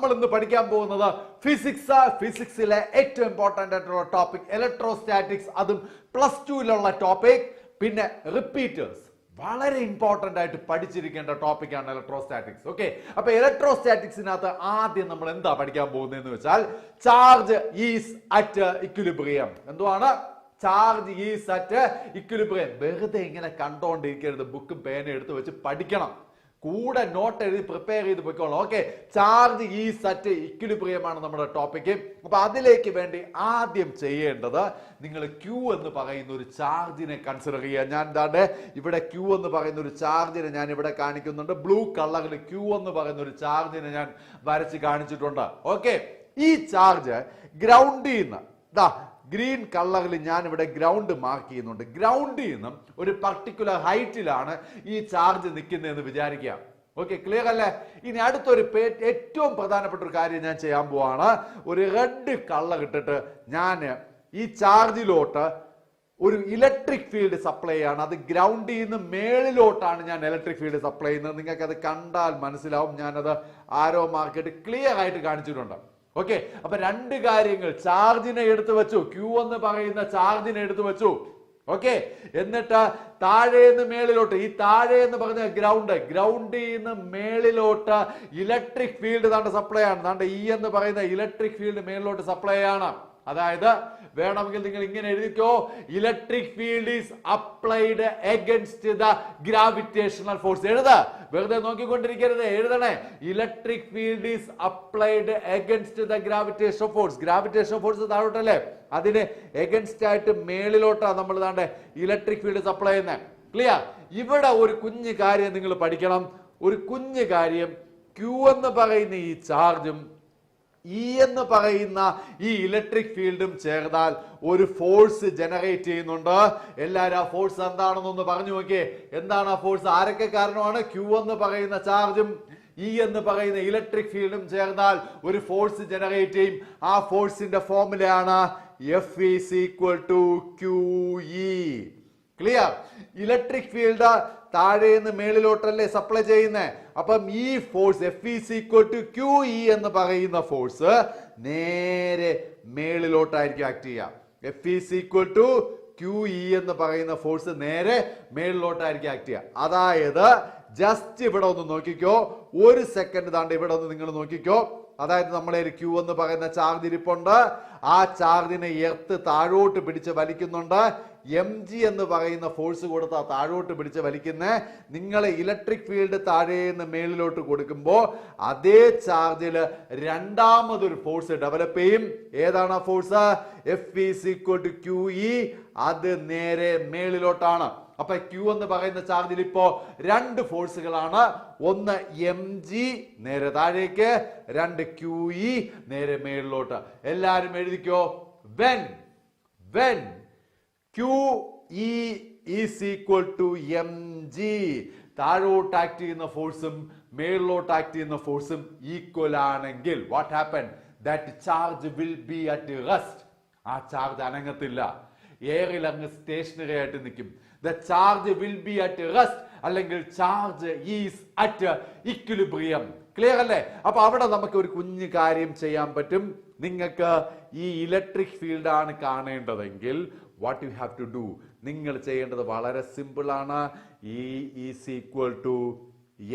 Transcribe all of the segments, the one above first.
നമ്മൾ ഇന്ന് പഠിക്കാൻ പോകുന്നത് ഫിസിക്സ് ഫിസിക്സിലെ ഏറ്റവും ഇമ്പോർട്ടന്റ് ആയിട്ടുള്ള ടോപ്പിക് ഇലക്ട്രോസ്റ്റാറ്റിക്സ് അതും പ്ലസ് ടുവിലുള്ള ടോപ്പിക് പിന്നെ റിപ്പീറ്റേഴ്സ് വളരെ ഇമ്പോർട്ടന്റ് ആയിട്ട് പഠിച്ചിരിക്കേണ്ട ടോപ്പിക്കാണ് ഇലക്ട്രോസ്റ്റാറ്റിക്സ് ഓക്കെ അപ്പൊ ഇലക്ട്രോസ്റ്റാറ്റിക്സിനകത്ത് ആദ്യം നമ്മൾ എന്താ പഠിക്കാൻ പോകുന്നതെന്ന് വെച്ചാൽ ചാർജ് ഈസ് അറ്റ് ഇക്വിലിബ്രിയം എന്തുവാണ്? ചാർജ് ഈസ് അറ്റ് ഇക്വിലിബ്രിയം വെറുതെ ഇങ്ങനെ കണ്ടോണ്ടിരിക്കരുത്. ബുക്കും പേന എടുത്ത് വെച്ച് പഠിക്കണം. കൂടെ നോട്ട് എഴുതി പ്രിപ്പയർ ചെയ്ത് പോയിക്കോളാം. ഓക്കെ ചാർജ് ഈ സറ്റ് ഇക്വിലിബ്രിയമാണ് നമ്മുടെ ടോപ്പിക്ക് അപ്പൊ അതിലേക്ക് വേണ്ടി ആദ്യം ചെയ്യേണ്ടത് നിങ്ങൾ ക്യൂ എന്ന് പറയുന്ന ഒരു ചാർജിനെ കൺസിഡർ ചെയ്യുക. ഞാൻ എന്താണ്ട് ഇവിടെ ക്യൂ എന്ന് പറയുന്ന ഒരു ചാർജിനെ ഞാൻ ഇവിടെ കാണിക്കുന്നുണ്ട്. ബ്ലൂ കളറിൽ ക്യൂ എന്ന് പറയുന്ന ഒരു ചാർജിനെ ഞാൻ വരച്ച് കാണിച്ചിട്ടുണ്ട്. ഓക്കെ ഈ ചാർജ് ഗ്രൗണ്ടിൽ നിന്ന് ഗ്രീൻ കളറിൽ ഞാൻ ഇവിടെ ഗ്രൗണ്ട് മാർക്ക് ചെയ്യുന്നുണ്ട്. ഗ്രൗണ്ടിൽ നിന്നും ഒരു പർട്ടിക്കുലർ ഹൈറ്റിലാണ് ഈ ചാർജ് നിൽക്കുന്നതെന്ന് വിചാരിക്കുക. ഓക്കെ ക്ലിയർ അല്ലേ? ഇനി അടുത്തൊരു ഏറ്റവും പ്രധാനപ്പെട്ട ഒരു കാര്യം ഞാൻ ചെയ്യാൻ പോവാണ്. ഒരു റെഡ് കളർ ഇട്ടിട്ട് ഞാൻ ഈ ചാർജിലോട്ട് ഒരു ഇലക്ട്രിക് ഫീൽഡ് സപ്ലൈ ചെയ്യാണ്. അത് ഗ്രൗണ്ടിൽ നിന്ന് മേളിലോട്ടാണ് ഞാൻ ഇലക്ട്രിക് ഫീൽഡ് സപ്ലൈ ചെയ്യുന്നത്. നിങ്ങൾക്ക് അത് കണ്ടാൽ മനസ്സിലാവും. ഞാനത് ആരോ മാർക്കറ്റ് ക്ലിയർ ആയിട്ട് കാണിച്ചിട്ടുണ്ട്. ഓക്കെ അപ്പൊ രണ്ട് കാര്യങ്ങൾ ചാർജിനെ എടുത്തു വെച്ചു. ക്യൂ എന്ന് പറയുന്ന ചാർജിനെ എടുത്തു വെച്ചു. ഓക്കെ എന്നിട്ട് താഴേന്ന് മേളിലോട്ട് ഈ താഴെ എന്ന് പറഞ്ഞ ഗ്രൗണ്ട് ഗ്രൗണ്ടിൽ നിന്ന് മേളിലോട്ട് ഇലക്ട്രിക് ഫീൽഡ് താണ്ട് സപ്ലൈ ആണ്. താണ്ട് ഇ എന്ന് പറയുന്ന ഇലക്ട്രിക് ഫീൽഡ് മേളിലോട്ട് സപ്ലൈ ആണ്. അതായത് വേണമെങ്കിൽ നിങ്ങൾ ഇങ്ങനെ എഴുതിക്കോ electric field is applied against the gravitational force എഴുത. വെറുതെ നോക്കിക്കൊണ്ടിരിക്കരുത്. എഴുതണേ. Electric field is applied against the gravitation force gravitation force താഴോട്ടല്ലേ? അതിന് എഗൻസ്റ്റ് ആയിട്ട് മേളിലോട്ടാണ് നമ്മൾ താണ്ടെ. ഇലക്ട്രിക് ഫീൽഡ് സപ്ലൈ ചെയ്യുന്നത് ക്ലിയർ ഇവിടെ ഒരു കുഞ്ഞു കാര്യം നിങ്ങൾ പഠിക്കണം. ഒരു കുഞ്ഞു കാര്യം ക്യൂ എന്ന് പറയുന്ന ഈ ചാർജും ഇ എന്ന് പറയുന്ന ഈ ഇലക്ട്രിക് ഫീൽഡും ചേർന്നാൽ ഒരു ഫോഴ്സ് ജനറേറ്റ് ചെയ്യുന്നുണ്ട്. എല്ലാവരും ആ ഫോഴ്സ് എന്താണെന്നൊന്ന് പറഞ്ഞു നോക്കിയേ. എന്താണ് ആ ഫോഴ്സ് ആരൊക്കെ കാരണമാണ്? ക്യൂ എന്ന് പറയുന്ന ചാർജും ഇ എന്ന് പറയുന്ന ഇലക്ട്രിക് ഫീൽഡും ചേർന്നാൽ ഒരു ഫോഴ്സ് ജനറേറ്റ് ചെയ്യും. ആ ഫോഴ്സിന്റെ ഫോർമുലയാണ് F is equal to Q E clear electric field താഴേന്ന് മേളിലോട്ടല്ലേ സപ്ലൈ ചെയ്യുന്നത് അപ്പം ഈ force F is equal to Q E എന്ന് പറയുന്ന ഫോഴ്സ് നേരെ മേളിലോട്ടായിരിക്കും ആക്ട് ചെയ്യുക F is equal to Q E എന്ന് പറയുന്ന ഫോഴ്സ് നേരെ മേളിലോട്ടായിരിക്കും ആക്ട് ചെയ്യുക അതായത് ജസ്റ്റ് ഇവിടെ ഒന്ന് നോക്കിക്കോ. ഒരു സെക്കൻഡ് താണ്ട് ഇവിടെ ഒന്ന് നിങ്ങൾ നോക്കിക്കോ. അതായത് നമ്മളെ ഒരു ക്യൂ എന്ന് പറയുന്ന ചാർജ് ഇരിപ്പുണ്ട്. ആ ചാർജിനെ എർത്ത് താഴോട്ട് പിടിച്ച് വലിക്കുന്നുണ്ട്. എം ജി എന്ന് പറയുന്ന ഫോഴ്സ് കൊടുത്ത താഴോട്ട് പിടിച്ച് വലിക്കുന്ന നിങ്ങളെ ഇലക്ട്രിക് ഫീൽഡ് താഴേന്ന് മേളിലോട്ട് കൊടുക്കുമ്പോൾ അതേ ചാർജിൽ രണ്ടാമതൊരു ഫോഴ്സ് ഡെവലപ്പ് ചെയ്യും. ഏതാണ് ആ force F to q E അത് നേരെ മേളിലോട്ടാണ്. അപ്പൊ ക്യൂ എന്ന് പറയുന്ന ചാർജിൽ ഇപ്പോ രണ്ട് ഫോഴ്സുകളാണ് ഒന്ന് എം ജി നേരെ താഴേക്ക്. രണ്ട് ക്യൂ ഇ നേരെ മേളിലോട്ട്. എല്ലാരും എഴുതിക്കോ? When when q E is equal to m g താഴോട്ട് ആക്ട് ചെയ്യുന്ന ഫോഴ്സും മേളിലോട്ട് ആക്ട് ചെയ്യുന്ന ഫോഴ്സും ഈക്വൽ ആണെങ്കിൽ what happen that charge will be at rest ആ ചാർജ് അനങ്ങത്തില്ല. എയറിൽ അങ്ങ് സ്റ്റേഷനറി ആയിട്ട് നിൽക്കും. The charge will be at rest അല്ലെങ്കിൽ charge is at equilibrium clear അല്ലേ? അപ്പൊ അവിടെ നമുക്ക് ഒരു കുഞ്ഞു കാര്യം ചെയ്യാൻ പറ്റും. നിങ്ങൾക്ക് ഈ ഇലക്ട്രിക് ഫീൽഡ് ആണ് കാണേണ്ടതെങ്കിൽ what you have to do നിങ്ങൾ ചെയ്യേണ്ടത് വളരെ സിമ്പിൾ ആണ്. E is equal to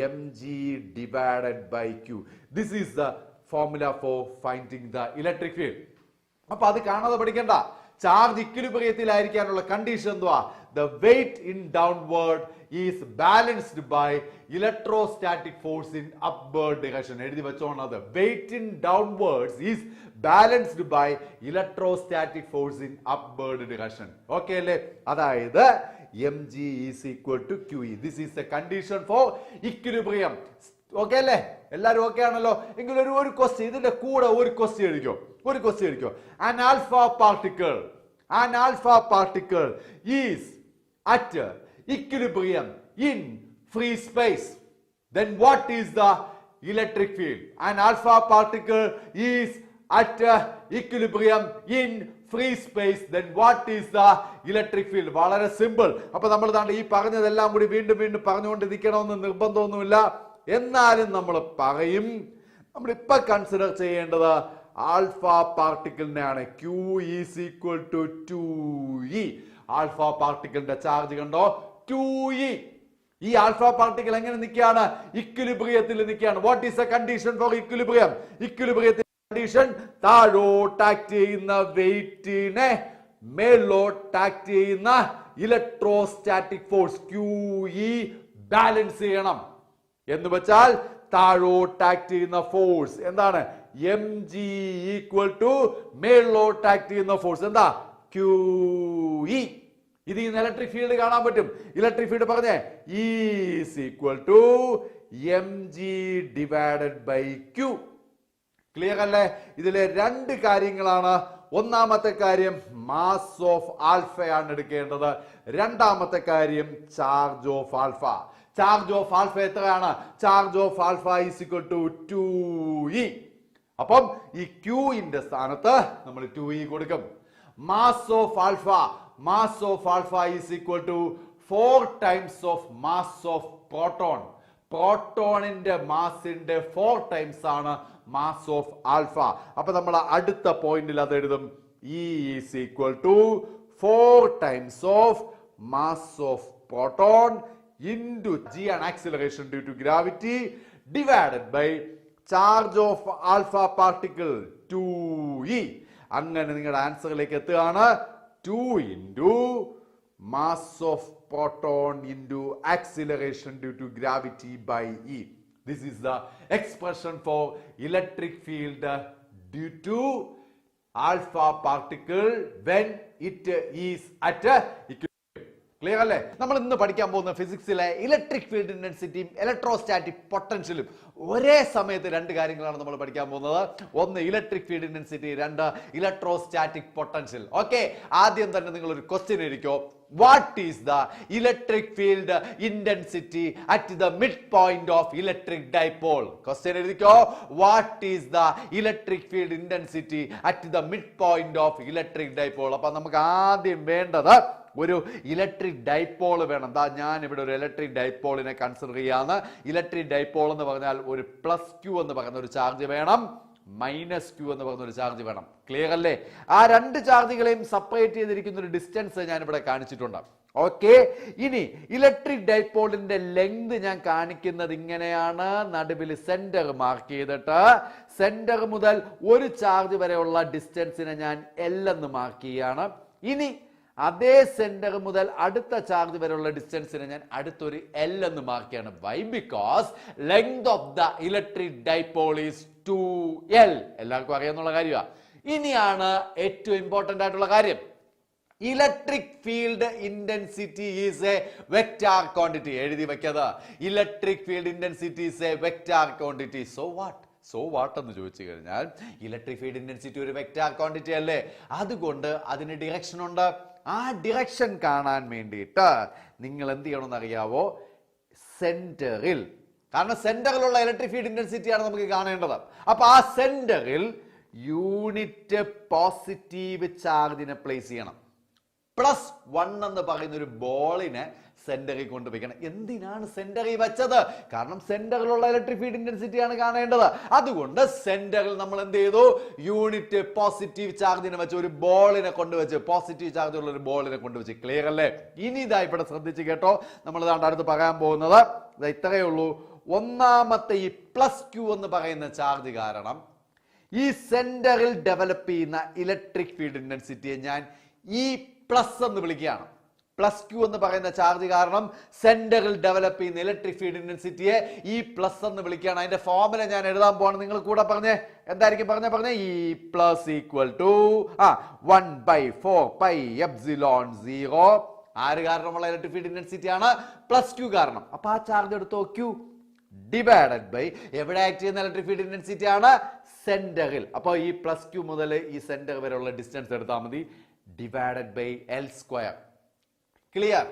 m g divided by q this is the formula for finding the electric field അപ്പൊ അത് കാണാതെ പഠിക്കണ്ട. ചാർജ് ഇക്വിലിബ്രിയത്തിലായിരിക്കാനുള്ള കണ്ടീഷൻ എന്തുവാ? The weight in downward is balanced by electrostatic force in upward direction എഴുതി വെച്ചോണത് weight in downwards is balanced by electrostatic force in upward direction okay അല്ലേ? അതായത് m g is equal to q E this is a condition for equilibrium okay അല്ലേ? എല്ലാവരും okay ആണല്ലോ? എങ്കിൽ ഒരു ഒരു question ഇതിന്റെ കൂടെ ഒരു ക്വസ്റ്റ്യൻ എഴുതിക്കോ. ഒരു ക്വസ്റ്റ്യൻ എഴുതിക്കോ. An alpha particle an alpha particle is at equilibrium in free space. Then what is the electric field? An alpha particle is at equilibrium in free space then what is the electric field വളരെ simple അപ്പൊ നമ്മൾ ദാണ്ട് ഈ പറഞ്ഞതെല്ലാം കൂടി വീണ്ടും വീണ്ടും പറഞ്ഞുകൊണ്ടിരിക്കണമെന്ന് നിർബന്ധമൊന്നുമില്ല. എന്നാലും നമ്മൾ പറയും നമ്മൾ ഇപ്പൊ കൺസിഡർ ചെയ്യേണ്ടത് alpha പാർട്ടിക്കിളിനെയാണ് q is equal to two E alpha പാർട്ടിക്കിളിന്റെ charge കണ്ടോ? ടു ഇ ഈ ആൽഫ പാർട്ടിക്കിൾ എങ്ങനെ നിൽക്കുകയാണ്? ഇക്വിലിബ്രിയത്തിൽ നിൽക്കുകയാണ്. What is a condition for equilibrium ഇക്വിലിബ്രിയത്തിൽ condition താഴോട്ട് ആക്ട് ചെയ്യുന്ന വെയിറ്റിനെ മേലോട്ട് ആക്ട് ചെയ്യുന്ന electrostatic force q E balance ചെയ്യണം. എന്ന് വെച്ചാൽ താഴോട്ട് ആക്ട് ചെയ്യുന്ന ഫോഴ്സ് എന്താണ്? എം ജി ഈക്വൽ ടു മേളിലോട്ട് ആക്ട് ചെയ്യുന്ന ഫോഴ്സ് എന്താ? ക്യൂ ഇ ഇത് ഇന്ന് ഇലക്ട്രിക് ഫീൽഡ് കാണാൻ പറ്റും. ഇലക്ട്രിക് ഫീൽഡ് പറഞ്ഞേ is equal to m g divided by q clear അല്ലേ? ഇതിലെ രണ്ട് കാര്യങ്ങളാണ്. ഒന്നാമത്തെ കാര്യം മാസ് ഓഫ് ആൽഫയാണ് എടുക്കേണ്ടത്. രണ്ടാമത്തെ കാര്യം charge of alpha charge of alpha എത്രയാണ്? Charge of alpha is equal to two E അപ്പം ഈ ക്യൂയിന്റെ സ്ഥാനത്ത് നമ്മൾ ടു ഇ കൊടുക്കും. Mass of alpha mass of alpha is equal to four times of mass of proton പ്രോട്ടോണിന്റെ മാസിന്റെ four times ആണ് മാസ് ഓഫ് ആൽഫ അപ്പൊ നമ്മൾ അടുത്ത പോയിന്റിൽ അത് എഴുതും. E is equal to four times of mass of proton into g ആണ് acceleration due to gravity divided by charge of alpha particle two E അങ്ങനെ നിങ്ങളുടെ ആൻസറിലേക്ക് എത്തുകയാണ്. Two into mass of proton into acceleration due to gravity by E this is the expression for electric field due to alpha particle when it is at EQ clear അല്ലേ? നമ്മൾ ഇന്ന് പഠിക്കാൻ പോകുന്ന ഫിസിക്സിലെ ഇലക്ട്രിക് ഫീൽഡ് ഇൻഡൻസിറ്റിയും electrostatic പൊട്ടൻഷ്യലും ഒരേ സമയത്ത് രണ്ട് കാര്യങ്ങളാണ് നമ്മൾ പഠിക്കാൻ പോകുന്നത്. ഒന്ന് ഇലക്ട്രിക് ഫീൽഡ് ഇൻഡൻസിറ്റി രണ്ട് ഇലക്ട്രോസ്റ്റാറ്റിക് പൊട്ടൻഷ്യൽ ഓക്കെ ആദ്യം തന്നെ നിങ്ങൾ ഒരു question ഇരിക്കോ what is the electric field intensity at the mid point of electric dipole question എഴുതിക്കോ. What is the electric field intensity at the mid point of electric dipole അപ്പൊ നമുക്ക് ആദ്യം വേണ്ടത് ഒരു ഇലക്ട്രിക് ഡൈപോൾ വേണം. ദാ ഞാൻ ഇവിടെ ഒരു ഇലക്ട്രിക് ഡൈപോളിനെ കൺസിഡർ ചെയ്യാന്ന് ഇലക്ട്രിക് ഡൈപോൾ എന്ന് പറഞ്ഞാൽ ഒരു പ്ലസ് ക്യൂ എന്ന് പറയുന്ന ഒരു ചാർജ് വേണം. മൈനസ് ക്യൂ എന്ന് പറയുന്ന ഒരു ചാർജ് വേണം. ക്ലിയർ അല്ലേ? ആ രണ്ട് ചാർജുകളെയും സെപ്പറേറ്റ് ചെയ്തിരിക്കുന്ന ഒരു ഡിസ്റ്റൻസ് ഞാൻ ഇവിടെ കാണിച്ചിട്ടുണ്ട്. ഓക്കെ ഇനി ഇലക്ട്രിക് ഡൈപോളിന്റെ ലെങ്ത് ഞാൻ കാണിക്കുന്നത് ഇങ്ങനെയാണ്. നടുവിൽ സെന്റർ മാർക്ക് ചെയ്തിട്ട് സെന്റർ മുതൽ ഒരു ചാർജ് വരെയുള്ള ഡിസ്റ്റൻസിനെ ഞാൻ എൽ എന്ന് മാർക്ക് ചെയ്യാണ്. ഇനി അതേ സെന്റർ മുതൽ അടുത്ത ചാർജ് വരെയുള്ള ഡിസ്റ്റൻസിനെ ഞാൻ അടുത്തൊരു എൽ എന്ന് മാർക്ക് ചെയ്യണം why because length of the electric dipole is two L എല്ലാവർക്കും അറിയാന്നുള്ള കാര്യമാണ് ഇനിയാണ് ഏറ്റവും ഇമ്പോർട്ടന്റ് ആയിട്ടുള്ള കാര്യം. Electric field intensity is a vector quantity എഴുതി വെക്കത്. Electric field intensity is a vector quantity so what so what എന്ന് ചോദിച്ചു കഴിഞ്ഞാൽ ഇലക്ട്രിക് ഫീൽഡ് ഇന്റൻസിറ്റി ഒരു വെക്റ്റാർ ക്വാണ്ടിറ്റി അല്ലേ? അതുകൊണ്ട് അതിന് ഡിറക്ഷൻ ഉണ്ട്. ആ ഡിറക്ഷൻ കാണാൻ വേണ്ടിയിട്ട് നിങ്ങൾ എന്ത് ചെയ്യണമെന്ന് അറിയാവോ സെന്ററിൽ കാരണം സെന്ററിലുള്ള ഇലക്ട്രിക് ഫീൽഡ് ഇന്റൻസിറ്റി ആണ് നമുക്ക് കാണേണ്ടത്. അപ്പോൾ ആ സെന്ററിൽ യൂണിറ്റ് പോസിറ്റീവ് ചാർജിനെ പ്ലേസ് ചെയ്യണം. പ്ലസ് വൺ എന്ന് പറയുന്ന ഒരു ബോളിനെ സെന്ററിൽ കൊണ്ടുപോയിക്കണം എന്തിനാണ് സെന്ററിൽ വെച്ചത്? കാരണം സെന്ററിലുള്ള ഇലക്ട്രിക് ഫീൽഡ് ഇന്റൻസിറ്റി ആണ് കാണേണ്ടത്. അതുകൊണ്ട് സെന്ററിൽ നമ്മൾ എന്ത് ചെയ്തു? യൂണിറ്റ് പോസിറ്റീവ് ചാർജിനെ വെച്ച് ഒരു ബോളിനെ കൊണ്ടുവച്ച് പോസിറ്റീവ് ചാർജ് ഉള്ള ഒരു ബോളിനെ കൊണ്ടുവച്ച് ക്ലിയർ അല്ലേ? ഇനി ഇതാ ഇവിടെ ശ്രദ്ധിച്ച് കേട്ടോ. നമ്മൾ ഇതാണ്ട് അടുത്ത് പറയാൻ പോകുന്നത്. ഇത്രയേ ഉള്ളൂ. ഒന്നാമത്തെ ഈ പ്ലസ് ക്യു എന്ന് പറയുന്ന ചാർജ് കാരണം ഈ സെന്ററിൽ ഡെവലപ്പ് ചെയ്യുന്ന ഇലക്ട്രിക് ഫീൽഡ് ഇന്റൻസിറ്റിയെ ഞാൻ ഈ പ്ലസ് എന്ന് വിളിക്കുകയാണ്. പ്ലസ് ക്യൂ എന്ന് പറയുന്ന ചാർജ് കാരണം സെന്ററിൽ ഡെവലപ്പ് ചെയ്യുന്ന ഇലക്ട്രിക് ഫീൽഡ് ഇൻഡൻസിറ്റിയെ ഈ പ്ലസ് എന്ന് വിളിക്കുകയാണ്. അതിന്റെ ഫോർമുല ഞാൻ എഴുതാൻ പോവാണ്. നിങ്ങൾ കൂടെ പറഞ്ഞേ. എന്തായിരിക്കും? പറഞ്ഞ പറഞ്ഞേ. ഈ പ്ലസ് ഈക്വൽ ടു ആ one by four pi epsilon zero ആര് കാരണമുള്ള ഇലക്ട്രിക് ഫീൽഡ് ഇൻഡൻസിറ്റി ആണ്? പ്ലസ് ക്യൂ കാരണം. അപ്പൊ ആ ചാർജ് എടുത്തോ? ക്യൂ ഡിവൈഡഡ് ബൈ എവിടെ ആക്ട് ചെയ്യുന്ന ഇലക്ട്രിക് ഫീൽഡ് ഇൻഡൻസിറ്റി ആണ്? സെന്ററിൽ അപ്പോൾ ഈ പ്ലസ് ക്യൂ മുതൽ ഈ സെന്റർ വരെയുള്ള ഡിസ്റ്റൻസ് എടുത്താൽ മതി. Divided by L square clear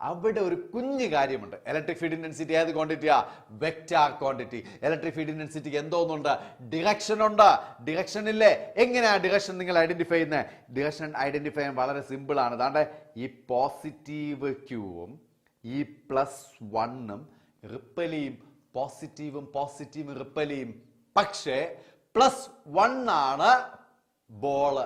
അവിടെ ഒരു കുഞ്ഞു കാര്യമുണ്ട്. ഇലക്ട്രിക് ഫീൽഡ് ഇന്റൻസിറ്റി ഏത് ക്വാണ്ടിറ്റിയാ വെക്റ്റാർ ക്വാണ്ടിറ്റി ഇലക്ട്രിക് ഫീൽഡ് ഇന്റൻസിറ്റിക്ക് എന്തോന്നുണ്ട്? ഡിറക്ഷൻ ഉണ്ട്. ഡിറക്ഷൻ ഇല്ലേ? എങ്ങനെയാ ഡിറക്ഷൻ നിങ്ങൾ ഐഡന്റിഫൈ ചെയ്യുന്നത് ഡിറക്ഷൻ ഐഡന്റിഫൈ ചെയ്യാൻ വളരെ സിമ്പിൾ ആണ്. അതാണ്ട് ഈ പോസിറ്റീവ് ക്യൂവും ഈ പ്ലസ് വണ്ണും റിപ്പലിയും പോസിറ്റീവും പോസിറ്റീവും റിപ്പലിയും പക്ഷേ പ്ലസ് വൺ ആണ് ബോൾ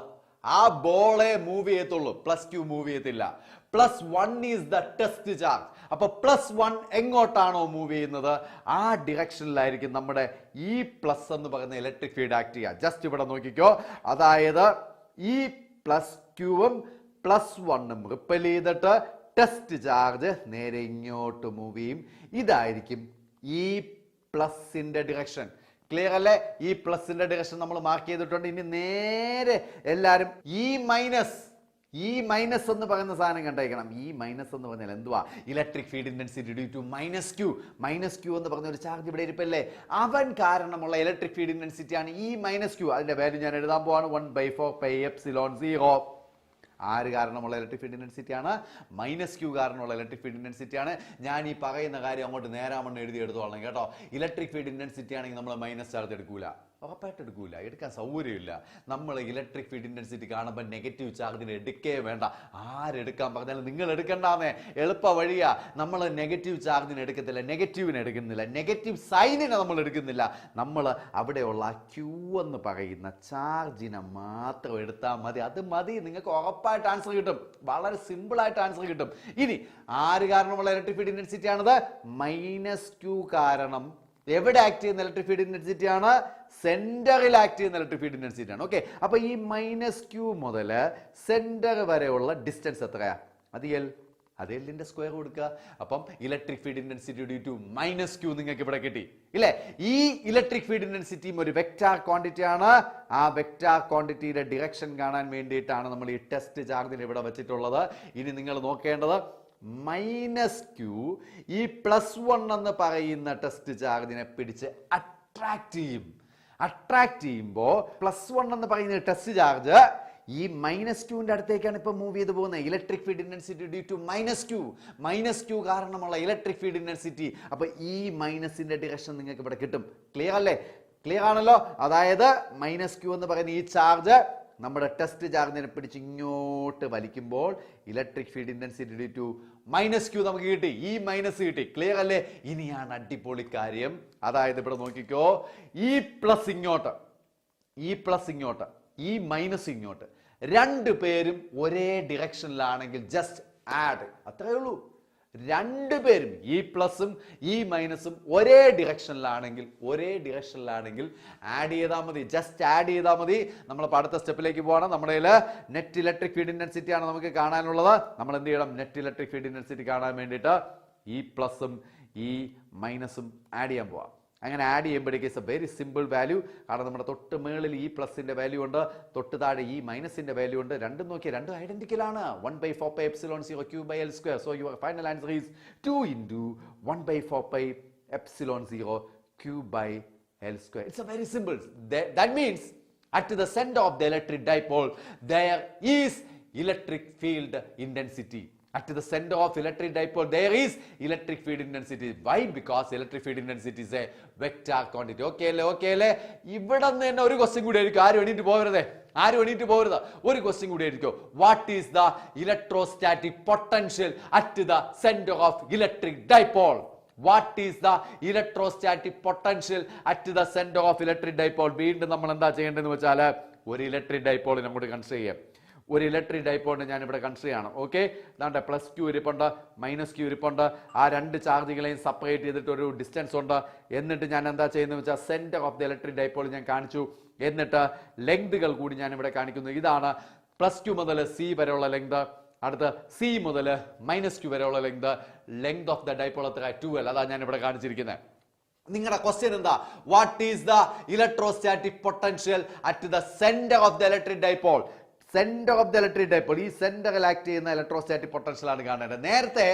ആ ബോളെ മൂവ് ചെയ്യത്തുള്ളൂ. പ്ലസ് ടു മൂവ് ചെയ്യത്തില്ല. Plus one is the test charge. അപ്പൊ പ്ലസ് വൺ എങ്ങോട്ടാണോ മൂവ് ചെയ്യുന്നത്? ആ ഡിറക്ഷനിലായിരിക്കും നമ്മുടെ ഈ പ്ലസ് എന്ന് പറയുന്ന ഇലക്ട്രിക് ഫീൽഡ് ആക്ട് ചെയ്യുക. ജസ്റ്റ് ഇവിടെ നോക്കിക്കോ. അതായത് ഈ പ്ലസ് ടുവും പ്ലസ് വണ്ണും റിപ്പൽ ചെയ്തിട്ട് ടെസ്റ്റ് ചാർജ് നേരെ ഇങ്ങോട്ട് മൂവ് ചെയ്യും. ഇതായിരിക്കും ഈ പ്ലസിന്റെ ഡിറക്ഷൻ ക്ലിയർ അല്ലേ? ഈ പ്ലസിന്റെ ഡിറക്ഷൻ നമ്മൾ മാർക്ക് ചെയ്തിട്ടുണ്ട്. ഇനി നേരെ എല്ലാവരും ഈ മൈനസ് ഈ മൈനസ് എന്ന് പറയുന്ന സാധനം കണ്ടേക്കണം. ഈ മൈനസ് എന്ന് പറഞ്ഞാൽ എന്തുവാ? Electric field intensity due to minus q minus q എന്ന് പറഞ്ഞ ഒരു ചാർജ് ഇവിടെ ഇരിപ്പല്ലേ? അവൻ കാരണമുള്ള ഇലക്ട്രിക് ഫീൽഡ് ഇന്റൻസിറ്റി ആണ് ഈ മൈനസ് ക്യൂ അതിന്റെ വാല്യൂ ഞാൻ എഴുതാൻ പോവാണ്. One by four pi epsilon zero ആര് കാരണമുള്ള ഇലക്ട്രിക് ഫീൽഡ് ഇൻഡൻസിറ്റി ആണ്? മൈനസ് ക്യൂ കാരണമുള്ള ഇലക്ട്രിക് ഫീൽഡ് ഇൻഡൻസിറ്റി ആണ്. ഞാൻ ഈ പറയുന്ന കാര്യം അങ്ങോട്ട് നേരാമണ്ണം എഴുതി എടുത്തോളണം കേട്ടോ. ഇലക്ട്രിക് ഫീൽഡ് ഇൻഡൻസിറ്റി ആണെങ്കിൽ നമ്മൾ മൈനസ് ചാർജ് എടുക്കൂല. ഉറപ്പായിട്ട് എടുക്കൂല എടുക്കാൻ സൗകര്യമില്ല. നമ്മൾ ഇലക്ട്രിക് ഫീഡ് ഇന്റൻസിറ്റി കാണുമ്പോൾ നെഗറ്റീവ് ചാർജിന് എടുക്കേ വേണ്ട. ആരെടുക്കാൻ പറഞ്ഞാലും നിങ്ങൾ എടുക്കണ്ടാന്നേ. എളുപ്പ വഴിയാ. നമ്മൾ നെഗറ്റീവ് ചാർജിന് എടുക്കത്തില്ല നെഗറ്റീവിന് എടുക്കുന്നില്ല നെഗറ്റീവ് സൈനിനെ നമ്മൾ എടുക്കുന്നില്ല. നമ്മൾ അവിടെയുള്ള ക്യൂ എന്ന് പറയുന്ന ചാർജിനെ മാത്രം എടുത്താൽ മതി. അത് മതി. നിങ്ങൾക്ക് ഉറപ്പായിട്ട് ആൻസർ കിട്ടും. വളരെ സിമ്പിളായിട്ട് ആൻസർ കിട്ടും. ഇനി ആര് കാരണമുള്ള ഇലക്ട്രിക് ഫീഡ് ഇന്റൻസിറ്റി ആണത്? മൈനസ് ക്യൂ കാരണം എവിടെ ആക്ട് ചെയ്യുന്ന ഇലക്ട്രിക് ഫീൽഡ് ഇൻഡെൻസിറ്റി ആണ്? സെന്ററിൽ ആക്ട് ചെയ്യുന്ന ഇലക്ട്രിക് ഫീൽഡ് ഇൻഡെൻസിറ്റി ആണ്. ഓക്കെ അപ്പൊ ഈ മൈനസ് ക്യൂ മുതൽ സെന്റർ വരെയുള്ള ഡിസ്റ്റൻസ് എത്രയാ? അത് എൽ അത് എല്ലിന്റെ സ്ക്വയർ കൊടുക്കുക. അപ്പം electric field intensity to minus q നിങ്ങൾക്ക് ഇവിടെ കിട്ടി. ഇല്ലേ? ഈ ഇലക്ട്രിക് ഫീൽഡ് ഇൻഡെൻസിറ്റിയും ഒരു വെക്റ്റാർ ക്വാണ്ടിറ്റി ആണ്. ആ വെക്റ്റാർ ക്വാണ്ടിറ്റിയുടെ ഡിറക്ഷൻ കാണാൻ വേണ്ടിയിട്ടാണ് നമ്മൾ ഈ ടെസ്റ്റ് ചാർജിൽ ഇവിടെ വെച്ചിട്ടുള്ളത്. ഇനി നിങ്ങൾ നോക്കേണ്ടത് മൈനസ് ക്യൂ ഈ പ്ലസ് വൺ എന്ന് പറയുന്ന ടെസ്റ്റ് ചാർജിനെ പിടിച്ച് അട്രാക്ട് ചെയ്യും. അട്രാക്ട് ചെയ്യുമ്പോൾ പ്ലസ് വൺ എന്ന് പറയുന്ന ടെസ്റ്റ് ചാർജ് ഈ മൈനസ് ക്യൂവിന്റെ അടുത്തേക്കാണ് ഇപ്പൊ മൂവ് ചെയ്ത് പോകുന്നത്. Electric field intensity due to minus q minus q കാരണമുള്ള ഇലക്ട്രിക് ഫീൽഡ് ഇന്റൻസിറ്റി അപ്പൊ ഈ മൈനസിന്റെ ഡിറക്ഷൻ നിങ്ങൾക്ക് ഇവിടെ കിട്ടും. ക്ലിയർ അല്ലേ? ക്ലിയർ ആണല്ലോ? അതായത് മൈനസ് ക്യൂ എന്ന് പറയുന്ന ഈ ചാർജ് നമ്മുടെ ടെസ്റ്റ് ചാർജിനെ പിടിച്ച് ഇങ്ങോട്ട് വലിക്കുമ്പോൾ electric field intensity to minus q നമുക്ക് കിട്ടി. ഈ മൈനസ് കിട്ടി. ക്ലിയർ അല്ലേ? ഇനിയാണ് അടിപൊളി കാര്യം. അതായത് ഇവിടെ നോക്കിക്കോ. ഈ പ്ലസ് ഇങ്ങോട്ട്. ഈ പ്ലസ് ഇങ്ങോട്ട്. ഈ മൈനസ് ഇങ്ങോട്ട്. രണ്ട് പേരും ഒരേ ഡിറക്ഷനിലാണെങ്കിൽ ജസ്റ്റ് ആഡ് അത്രയേ ഉള്ളൂ. രണ്ട് പേരും ഈ പ്ലസും ഈ മൈനസും ഒരേ ഡിറക്ഷനിലാണെങ്കിൽ ഒരേ ഡിറക്ഷനിലാണെങ്കിൽ ആഡ് ചെയ്താൽ മതി. ജസ്റ്റ് ആഡ് ചെയ്താൽ മതി. നമ്മൾ അടുത്ത സ്റ്റെപ്പിലേക്ക് പോകണം. നമ്മുടെ നെറ്റ് ഇലക്ട്രിക് ഫീഡ് ഇൻഡെൻസിറ്റി ആണ് നമുക്ക് കാണാനുള്ളത്. നമ്മൾ എന്ത് ചെയ്യണം? നെറ്റ് ഇലക്ട്രിക് ഫീഡ് ഇൻഡെൻസിറ്റി കാണാൻ വേണ്ടിയിട്ട് ഈ പ്ലസും ഈ മൈനസും ആഡ് ചെയ്യാൻ പോവാം. അങ്ങനെ add ചെയ്യുമ്പോഴേക്ക് it's a very simple value കാരണം നമ്മുടെ തൊട്ട് മേളിൽ ഈ പ്ലസിന്റെ വാല്യൂ ഉണ്ട് തൊട്ട് താഴെ ഈ മൈനസിന്റെ വാല്യൂ ഉണ്ട്. രണ്ടും നോക്കിയ രണ്ടും ഐഡന്റിക്കലാണ് one by four pi epsilon zero q by L square so your final answer is two into one by four pi epsilon zero q by L square it's a very simple that means at the center of the electric dipole there is electric field intensity. At the center of electric dipole there is electric field intensity. Why? Because electric field intensity is a vector quantity. Okay അല്ലേ okay അല്ലേ ഇവിടെ നിന്ന് തന്നെ ഒരു question കൂടി ആയിരിക്കും. ആരും എണീറ്റ് പോകരുതേ ആരും എണീറ്റ് പോകരുത് ഒരു ക്വസ്റ്റ്യൻ കൂടി ആയിരിക്കും. What is the electrostatic potential at the centre of electric dipole what is the electrostatic potential at the centre of electric dipole വീണ്ടും നമ്മൾ എന്താ ചെയ്യേണ്ടതെന്ന് വെച്ചാൽ ഒരു ഇലക്ട്രിക് ഡൈപോളിനെ അങ്ങോട്ട് കൺസിഡർ ചെയ്യാം. ഒരു ഇലക്ട്രിക് ഡൈപ്പോണ്ട് ഞാൻ ഇവിടെ കൺസിഡർ ചെയ്യണം. ഓക്കെ അതാണ്ട് പ്ലസ് ക്യൂ ഇരിപ്പുണ്ട് മൈനസ് ക്യൂ ഇരിപ്പുണ്ട്. ആ രണ്ട് ചാർജുകളെയും സെപ്പറേറ്റ് ചെയ്തിട്ട് ഒരു ഡിസ്റ്റൻസ് ഉണ്ട്. എന്നിട്ട് ഞാൻ എന്താ ചെയ്യുന്നത് വെച്ചാൽ centre of the electric dipole ഞാൻ കാണിച്ചു. എന്നിട്ട് ലെങ്തുകൾ കൂടി ഞാൻ ഇവിടെ കാണിക്കുന്നു. ഇതാണ് പ്ലസ് ടു മുതൽ സി വരെയുള്ള ലെങ്ത് അടുത്ത് സി മുതൽ മൈനസ് ടു വരെയുള്ള length length of the dipole എത്ര ട്വൽവ് അതാണ് ഞാൻ ഇവിടെ കാണിച്ചിരിക്കുന്നത് നിങ്ങളുടെ ക്വസ്റ്റ്യൻ എന്താ? What is the electrostatic potential at the centre of the electric dipole centre of the electric dipole ഈ സെന്ററിൽ ആക്ട് ചെയ്യുന്ന ഇലക്ട്രോസ്റ്റാറ്റിക് പൊട്ടൻഷ്യൽ ആണ് കാണേണ്ടത്. നേരത്തെ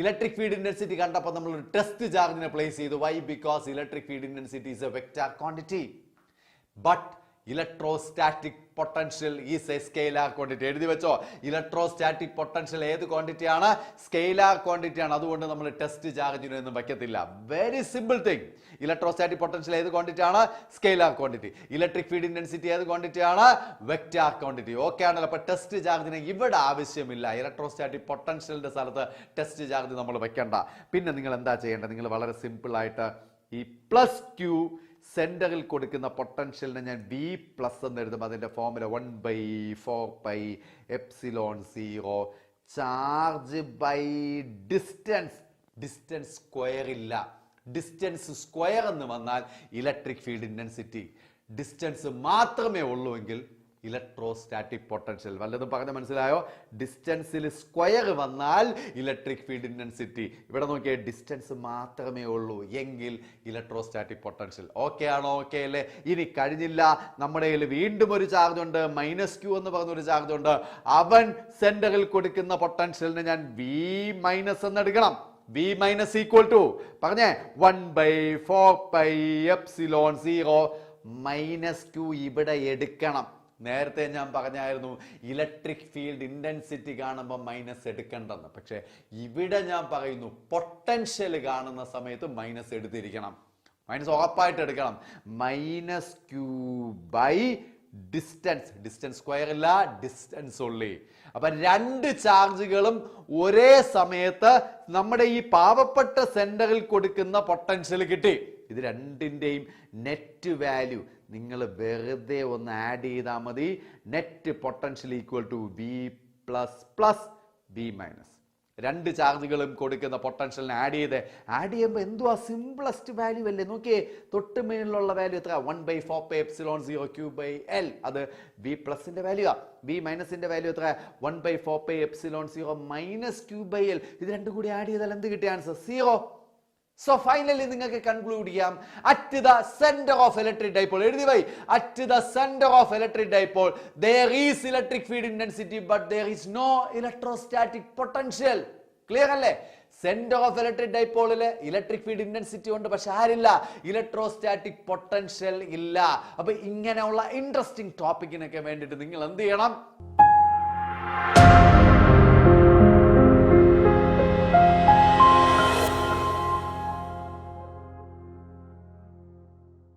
ഇലക്ട്രിക് ഫീൽഡ് ഇൻഡെൻസിറ്റി കണ്ടപ്പോൾ നമ്മൾ ഒരു ടെസ്റ്റ് ചാർജിനെ പ്ലേസ് ചെയ്തു. Why because electric field intensity is a vector quantity but electrostatic potential is a scalar quantity എഴുതി വെച്ചോ. ഇലക്ട്രോസ്റ്റാറ്റിക് പൊട്ടൻഷ്യൽ ഏത് ക്വാണ്ടിറ്റി ആണ്? സ്കെയിലാർ ക്വാണ്ടിറ്റി ആണ്. അതുകൊണ്ട് നമ്മൾ ടെസ്റ്റ് ചാർജിനൊന്നും വയ്ക്കത്തില്ല. Very simple thing electrostatic potential ഏത് ക്വാണ്ടിറ്റി ആണ്? Scalar quantity electric field intensity ഏത് ക്വാണ്ടിറ്റി ആണ്? വെക്റ്റാർ ക്വാണ്ടിറ്റി ഓക്കെ ആണല്ലോ. അപ്പൊ ടെസ്റ്റ് ചാർജിന് ഇവിടെ ആവശ്യമില്ല. ഇലക്ട്രോസ്റ്റാറ്റിക് പൊട്ടൻഷ്യലിന്റെ സ്ഥലത്ത് ടെസ്റ്റ് ചാർജ് നമ്മൾ വെക്കേണ്ട പിന്നെ നിങ്ങൾ എന്താ ചെയ്യേണ്ടത്? നിങ്ങൾ വളരെ സിമ്പിൾ ആയിട്ട് ഈ പ്ലസ് ക്യൂ സെന്ററിൽ കൊടുക്കുന്ന പൊട്ടൻഷ്യലിനെ ഞാൻ ബി പ്ലസ് എന്ന് എഴുതും. അതിന്റെ formula one by four by epsilon zero charge by distance distance square ഇല്ല. ഡിസ്റ്റൻസ് സ്ക്വയർ എന്ന് വന്നാൽ ഇലക്ട്രിക് ഫീൽഡ് ഇന്റൻസിറ്റി ഡിസ്റ്റൻസ് മാത്രമേ ഉള്ളൂ എങ്കിൽ ഇലക്ട്രോസ്റ്റാറ്റിക് പൊട്ടൻഷ്യൽ. വല്ലതും പറഞ്ഞ മനസ്സിലായോ? ഡിസ്റ്റൻസിൽ സ്ക്വയർ വന്നാൽ ഇലക്ട്രിക് ഫീൽഡ് ഇന്റൻസിറ്റി ഇവിടെ നോക്കിയാൽ ഡിസ്റ്റൻസ് മാത്രമേ ഉള്ളൂ. എങ്കിൽ ഇലക്ട്രോസ്റ്റാറ്റിക് പൊട്ടൻഷ്യൽ. ഓക്കെ ആണോ? ഓക്കെ അല്ലേ? ഇനി കഴിഞ്ഞില്ല. നമ്മുടെ കയ്യിൽ വീണ്ടും ഒരു ചാർജ് ഉണ്ട്. മൈനസ് ക്യൂ എന്ന് പറഞ്ഞ ഒരു ചാർജ് ഉണ്ട്. അവൻ സെന്ററിൽ കൊടുക്കുന്ന പൊട്ടൻഷ്യലിന് ഞാൻ വി മൈനസ് എന്ന് എടുക്കണം. V minus equal to. പറഞ്ഞേ one by four by epsilon zero minus q ഇവിടെ എടുക്കണം. നേരത്തെ ഞാൻ പറഞ്ഞായിരുന്നു ഇലക്ട്രിക് ഫീൽഡ് ഇന്റൻസിറ്റി കാണുമ്പോൾ മൈനസ് എടുക്കേണ്ടെന്ന്. പക്ഷേ ഇവിടെ ഞാൻ പറയുന്നു പൊട്ടൻഷ്യൽ കാണുന്ന സമയത്ത് മൈനസ് എടുത്തിരിക്കണം. മൈനസ് ഉറപ്പായിട്ട് എടുക്കണം. Minus q by distance distance square ഇല്ല ഡിസ്റ്റൻസ് ഉള്ളി അപ്പൊ രണ്ട് ചാർജുകളും ഒരേ സമയത്ത് നമ്മുടെ ഈ പാവപ്പെട്ട സെന്ററിൽ കൊടുക്കുന്ന പൊട്ടൻഷ്യൽ കിട്ടി. ഇത് രണ്ടിന്റെയും നെറ്റ് വാല്യൂ നിങ്ങൾ വെറുതെ ഒന്ന് ആഡ് ചെയ്താൽ മതി. Net potential equal to B plus plus B minus രണ്ട് ചാർജുകളും കൊടുക്കുന്ന പൊട്ടൻഷ്യലിനെ ആഡ് ചെയ്ത്. ആഡ് ചെയ്യുമ്പോൾ എന്തുവാ? സിംപ്ലസ്റ്റ് വാല്യൂ അല്ലേ? നോക്കിയേ തൊട്ട് മേളിലുള്ള വാല്യൂ എത്ര one by four pi epsilon zero q by L അത് ബി പ്ലസിന്റെ വാല്യൂ ആ. ബി മൈനസിന്റെ വാല്യൂ എത്ര one by four pi epsilon zero minus q by L ഇത് രണ്ടും കൂടി ആഡ് ചെയ്താൽ എന്ത് കിട്ടിയ ആൻസർ സീറോ സോ ഫൈനലി നിങ്ങൾക്ക് കൺക്ലൂഡ് ചെയ്യാം. At the centre of electric dipole എഴുതി why. At the centre of electric dipole there is electric field intensity but there is no electrostatic potential clear അല്ലേ? Centre of electric ഡൈപ്പോളിൽ electric field intensity ഉണ്ട് പക്ഷെ ആരില്ല? Electrostatic potential ഇല്ല. അപ്പൊ ഇങ്ങനെയുള്ള interesting ടോപ്പിക്കിനൊക്കെ വേണ്ടിയിട്ട് നിങ്ങൾ എന്ത് ചെയ്യണം?